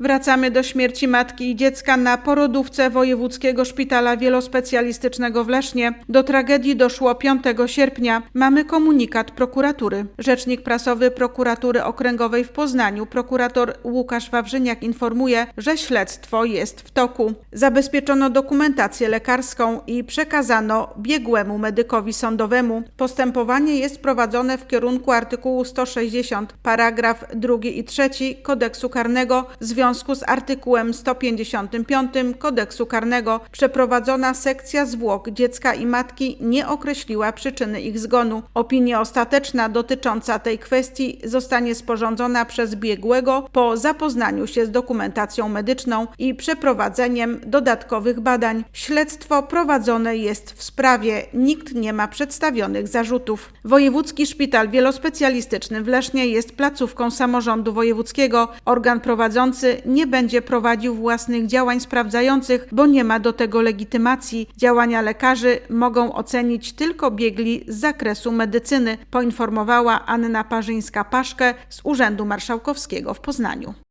Wracamy do śmierci matki i dziecka na porodówce Wojewódzkiego Szpitala Wielospecjalistycznego w Lesznie. Do tragedii doszło 5 sierpnia. Mamy komunikat prokuratury. Rzecznik prasowy prokuratury okręgowej w Poznaniu, prokurator Łukasz Wawrzyniak informuje, że śledztwo jest w toku. Zabezpieczono dokumentację lekarską i przekazano biegłemu medykowi sądowemu. Postępowanie jest prowadzone w kierunku artykułu 160, paragraf 2 i 3 kodeksu karnego w związku z artykułem 155 kodeksu karnego. Przeprowadzona sekcja zwłok dziecka i matki nie określiła przyczyny ich zgonu. Opinia ostateczna dotycząca tej kwestii zostanie sporządzona przez biegłego po zapoznaniu się z dokumentacją medyczną i przeprowadzeniem dodatkowych badań. Śledztwo prowadzone jest w sprawie. Nikt nie ma przedstawionych zarzutów. Wojewódzki Szpital Wielospecjalistyczny w Lesznie jest placówką samorządu wojewódzkiego. Organ prowadzący nie będzie prowadził własnych działań sprawdzających, bo nie ma do tego legitymacji. Działania lekarzy mogą ocenić tylko biegli z zakresu medycyny, poinformowała Anna Parzyńska-Paszkę z Urzędu Marszałkowskiego w Poznaniu.